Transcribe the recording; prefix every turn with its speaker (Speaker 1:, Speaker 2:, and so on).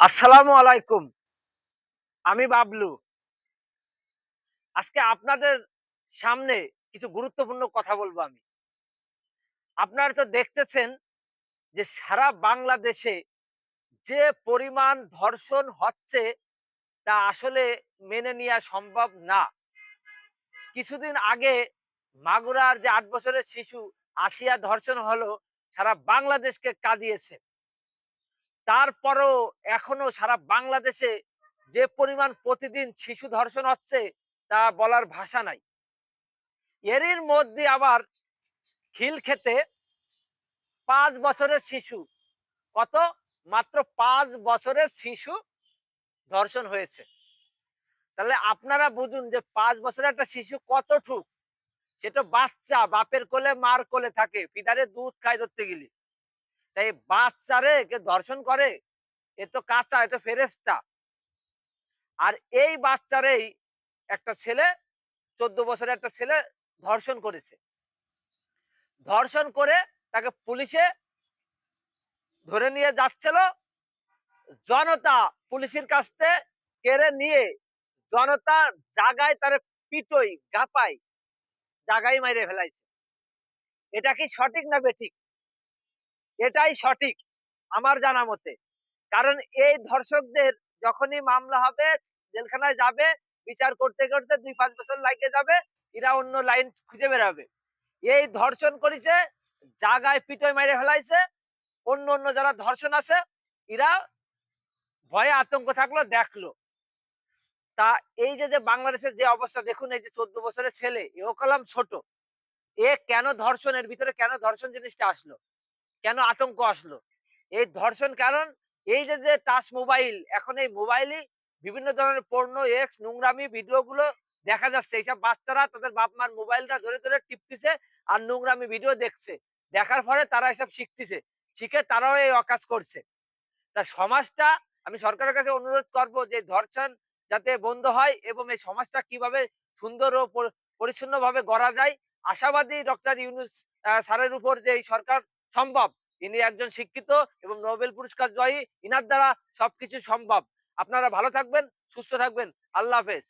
Speaker 1: আসসালামু আলাইকুম। আমি বাবলু। আজকে আপনাদের সামনে কিছু গুরুত্বপূর্ণ কথা বলব আমি। আপনারা তো দেখতেছেন যে সারা বাংলাদেশে যে পরিমাণ ধর্ষণ হচ্ছে তা আসলে মেনে নেওয়া সম্ভব না। কিছুদিন আগে মাগুরার যে আট বছরের শিশু আসিয়া ধর্ষণ হলো, সারা বাংলাদেশকে কাঁদিয়েছে। তারপরও এখনও সারা বাংলাদেশে যে পরিমাণ প্রতিদিন শিশু ধর্ষণ হচ্ছে, তা বলার ভাষা নাই। এরই মধ্যে আবার খিল খেতে পাঁচ বছরের শিশু, কত? মাত্র পাঁচ বছরের শিশু ধর্ষণ হয়েছে। তাহলে আপনারা বুঝুন যে পাঁচ বছরের একটা শিশু কতটুক? সেটা বাচ্চা, বাপের কোলে, মার কোলে থাকে পিতারে দুধ খায় ধরতে গেলি। তাই বাচ্চারে কে ধর্ষণ করে, এ তো কাঁচা তো ফেরেস্তা আর এই বাচ্চারেই একটা ছেলে, চোদ্দ বছরের একটা ছেলে ধর্ষণ করেছে। ধর্ষণ করে তাকে পুলিশে ধরে নিয়ে যাচ্ছিল। জনতা পুলিশের কাছ থেকে কেড়ে নিয়ে জনতা জাগায় তারে পিটই গাপাই জাগাই মাইরে ফেলাইছে। এটা কি সঠিক না বেঠিক? এটাই সঠিক, আমার জানা মতে। কারণ এই ধর্ষকদের যখনই মামলা হবে, জেলখানায় যাবে, বিচার করতে করতে দুই পাঁচ বছর লাগে যাবে, এরা অন্য লাইন খুঁজে বেরাবে। এই ধর্ষণ করেছে জাগায় পিটয় মেরে ফেলাইছে, অন্য অন্য যারা ধর্ষণ আছে, এরা ভয়ে আতঙ্ক থাকল, দেখল। তা এই যে যে বাংলাদেশের যে অবস্থা, দেখুন এই যে চোদ্দ বছরের ছেলে, এও কলাম ছোট। এ কেন ধর্ষণের ভিতরে কেন ধর্ষণ জিনিসটা আসলো? কেন আতঙ্ক আসলো? এই ধর্ষণ কারণ এই যে যে টাচ মোবাইল, এখন এই মোবাইলই বিভিন্ন ধরনের পণ্য এক্স নোংরামি ভিডিও গুলো দেখা যাচ্ছে। এইসব বাচ্চারা তাদের বাপ মার মোবাইলটা ধরে ধরে টিপতেছে আর নোংরামি ভিডিও দেখছে। দেখার পরে তারা এসব শিখতেছে। শিখে তারাও এই অকাজ করছে। তা সমাজটা, আমি সরকারের কাছে অনুরোধ করব যে ধর্ষণ যাতে বন্ধ হয় এবং এই সমাজটা কীভাবে সুন্দর ও পরিচ্ছন্ন ভাবে গড়া যায়। আশাবাদী ডক্টর ইউনুস স্যারের উপর যে এই সরকার সম্ভব। ইনি একজন শিক্ষিত এবং নোবেল পুরস্কার জয়ী। ইনার দ্বারা সবকিছু সম্ভব। আপনারা ভালো থাকবেন, সুস্থ থাকবেন। আল্লাহ হাফেজ।